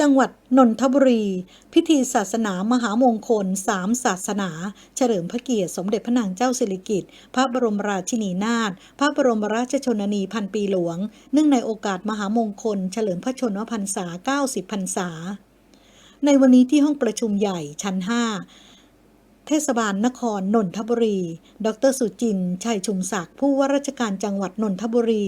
จังหวัดนนทบุรี พิธีศาสนามหามงคลสามศาสนา เฉลิมพระเกียรติสมเด็จพระนางเจ้าสิริกิติ์พระบรมราชินีนาถพระบรมราชชนนีพันปีหลวง เนื่องในโอกาสมหามงคล เฉลิมพระชนมพรรษา 90 พรรษา ในวันนี้ที่ห้องประชุมใหญ่ชั้น 5 เทศบาลนครนนทบุรี ดรสุจิน ชัยชุมศักดิ์ ผู้ว่าราชการจังหวัดนนทบุรี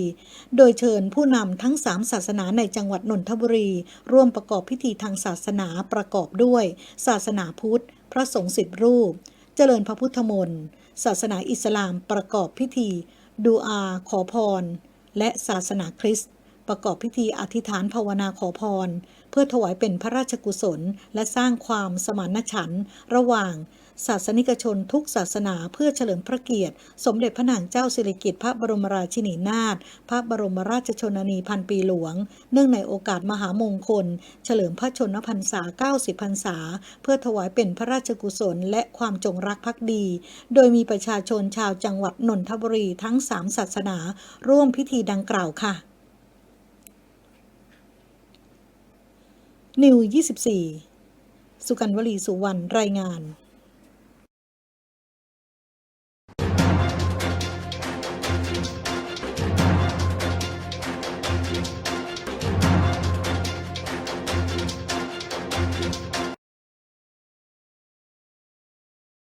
โดยเชิญผู้นำทั้ง3ศาสนาในจังหวัดนนทบุรี ร่วมประกอบพิธีทางศาสนาประกอบด้วย ศาสนาพุทธ พระสงฆ์สิบรูป เจริญพระพุทธมนต์ศาสนาอิสลามประกอบพิธี ดูอาขอพร และศาสนาคริสต์ ประกอบพิธีอธิษฐานภาวนาขอพร เพื่อถวายเป็นพระราชกุศล และสร้างความสมานฉันท์ระหว่าง ศาสนิกชนทุกศาสนาเพื่อเฉลิมพระเกียรติ สมเด็จพระนางเจ้าสิริกิติ์พระบรมราชินีนาถพระบรมราชชนนีพันปีหลวง เนื่องในโอกาสมหามงคล เฉลิมพระชนมพรรษา 90 พรรษา เพื่อถวายเป็นพระราชกุศล และความจงรักภักดี โดยมีประชาชนชาวจังหวัดนนทบุรีทั้ง 3 ศาสนา ร่วมพิธีดังกล่าวค่ะ นิว24 สุกันวลีสุวรรณรายงาน